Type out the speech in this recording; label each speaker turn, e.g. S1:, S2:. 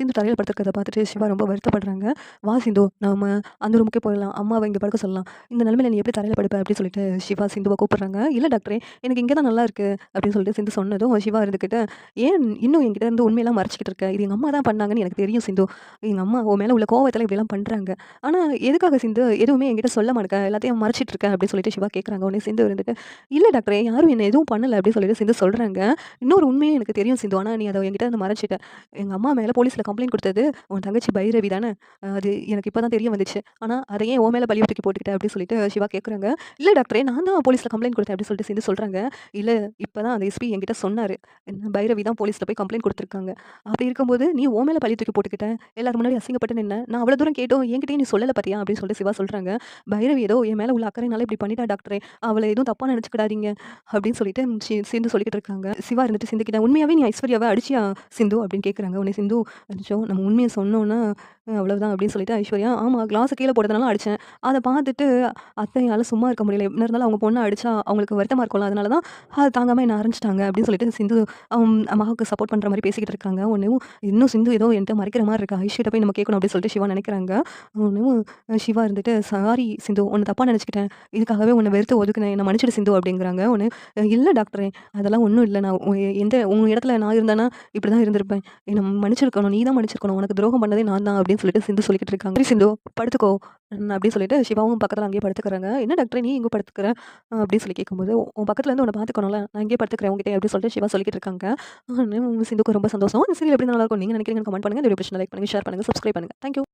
S1: சிந்து தரையில் படுத்துக்கிறத பார்த்துட்டு சிவா ரொம்ப வருத்தப்படுறாங்க. "வா சிந்து, நம்ம அந்த ரூமுக்கே போயிடலாம். அம்மாவை இங்கே படுக்க சொல்லலாம். இந்த நிலமையில நீ எப்படி தரையில் படுப்ப?" அப்படின்னு சொல்லிட்டு சிவா சிந்துவை கூப்பிட்றாங்க இல்லை டாக்டரே, எனக்கு இங்கே தான் நல்லா இருக்குது அப்படின்னு சொல்லிட்டு சிந்து சொன்னதும், சிவா இருந்துக்கிட்டு "ஏன் இன்னும் என்கிட்ட இருந்து உண்மையெல்லாம் மறைச்சிக்கிட்டு இருக்க? இது எங்கள் அம்மா தான் பண்ணாங்கன்னு எனக்கு தெரியும் சிந்து. எங்கள் அம்மா உன் மேலே உள்ள கோவத்தில் இப்படிலாம் பண்ணுறாங்க ஆனால் எதுக்காக சிந்து எதுவுமே என்கிட்ட சொல்ல மாட்டேன் எல்லாத்தையும் மறைச்சிட்டு இருக்கேன் அப்படின்னு சொல்லிட்டு சிவா கேட்குறாங்க. உடனே சிந்து இருந்துட்டு, இல்லை டாக்டரே, யாரும் என்ன எதுவும் பண்ணலை அப்படின்னு சொல்லிட்டு சிந்து சொல்கிறாங்க "இன்னொரு உண்மையும் எனக்கு தெரியும் சிந்து. ஆனால் நீ அதை என்கிட்ட இருந்து எங்கள் அம்மா மேலே போலீஸில் கம்ப்ளைண்ட் கொடுத்தது உன் தங்கச்சி பைரவி தானே? அது எனக்கு இப்போ தான் தெரிய வந்துச்சு. ஆனால் அதை ஏன் ஓ மேலே பழி தூக்கி போட்டுக்கிட்ட?" அப்படின்னு சொல்லிட்டு சிவா கேட்குறாங்க. இல்லை டாக்டரே, நான் தான் போலீஸில் கம்ப்ளைண்ட் கொடுத்தேன் அப்படின்னு சொல்லிட்டு சேர்ந்து சொல்கிறாங்க இல்லை இப்போ தான் அந்த எஸ்பி என்கிட்ட சொன்னார் என்ன பைரவி தான் போலீஸில் போய் கம்ப்ளைண்ட் கொடுத்துருக்காங்க அப்படி இருக்கும்போது நீ ஓ மேலே பழி தூக்கி போட்டுக்கிட்டேன் எல்லாரும் முன்னாடி அசிங்கப்பட்டு நின்ன. நான் அவ்வளோ தூரம் கேட்டோம் என்கிட்டயே நீ சொல்லலை பார்த்தியா அப்படின்னு சொல்லிட்டு சிவா சொல்கிறாங்க "பைரவி ஏதோ என் மேலே உள்ள அக்கறையினால இப்படி பண்ணிட்டா டாக்டரே. அவளை எதுவும் தப்பாக நினச்சிக்கிடாதீங்க அப்படின்னு சொல்லிட்டு சி சொல்லிக்கிட்டு இருக்காங்க. சிவா இருந்துட்டு சிந்துக்கிட்டேன் உண்மையாகவே நீ ஐஸ்வர்யாவை அடிச்சியா சிந்து?" அப்படின்னு கேட்குறாங்க. உன்னை சிந்து, அடித்தோம் நம்ம உண்மையை சொன்னோன்னா அவ்வளோதான் அப்படின்னு சொல்லிட்டு ஐஸ்வர்யா, ஆமாம் கிளாஸ் கீழே போட்டதுனால அடித்தேன் அதை பார்த்துட்டு அத்தையால் சும்மா இருக்க முடியல. என்ன இருந்தாலும் அவங்க பொண்ணை அடித்தா அவங்களுக்கு வருத்தமாக இருக்கும்ல. அதனால தான் அது தாங்காமல் என்ன ஆரம்பிச்சிட்டாங்க அப்படின்னு சொல்லிட்டு சிந்து அம்மாவுக்கு சப்போர்ட் பண்ணுற மாதிரி பேசிக்கிட்டு இருக்காங்க. ஒன்றும் "இன்னும் சிந்து ஏதோ என்கிட்ட மறைக்கிற மாதிரி இருக்கா ஐஸ்வர்யா போய் நம்ம கேட்கணும்." அப்படின்னு சொல்லிட்டு சிவா நினைக்கிறாங்க ஒன்றும் சிவா இருந்துட்டு, "சாரி சிந்து. ஒன்று தப்பாக நினச்சிக்கிட்டேன் இதுக்காகவே உன்னை வெறுத்து ஒதுக்குனேன். என்னை மன்னிச்சிடு சிந்து." அப்படிங்கிறாங்க. ஒன்று இல்லை டாக்டரே, அதெல்லாம் ஒன்றும் இல்லை நான் உ எந்த உங்கள் இடத்துல நான் இருந்தேன்னா இப்படி தான் இருந்திருப்பேன். என்னை மன்னிச்சிருக்கணும். நீ தான் மன்னிச்சிருக்கணும். உனக்கு துரோகம் பண்ணதே நான் தான்." அப்படின்னு சொல்லிட்டு சிந்து சொல்லிக்கிட்டு இருக்காங்க. "சரி சிந்து, படுத்துக்கோ." அப்படின்னு சொல்லிட்டு சிவாவும் பக்கத்தில் அங்கேயே படுத்துக்கிறாங்க. "என்ன டாக்டர் நீ இங்கே படுத்துக்கிற?" அப்படின்னு சொல்லி கேட்கும்போது, "உன் பக்கத்தில் இருந்து உன்னை பார்த்துக்கணும்ல. நான் இங்கேயே படுத்துக்கிறேன் உங்ககிட்ட அப்படின்னு சொல்லிட்டு சிவா சொல்லிக்கிட்டு இருக்காங்க. சிந்துக்கு ரொம்ப சந்தோஷம். இந்த சீரியல் எப்படி நல்லாருக்கும் நீங்க நினைக்கிறீங்க கமெண்ட் பண்ணுங்க. இந்த பிரச்சனை லைக் பண்ணுங்கள் ஷேர் பண்ணுங்கள் சப்ஸ்கிரைப் பண்ணுங்க. Thank you.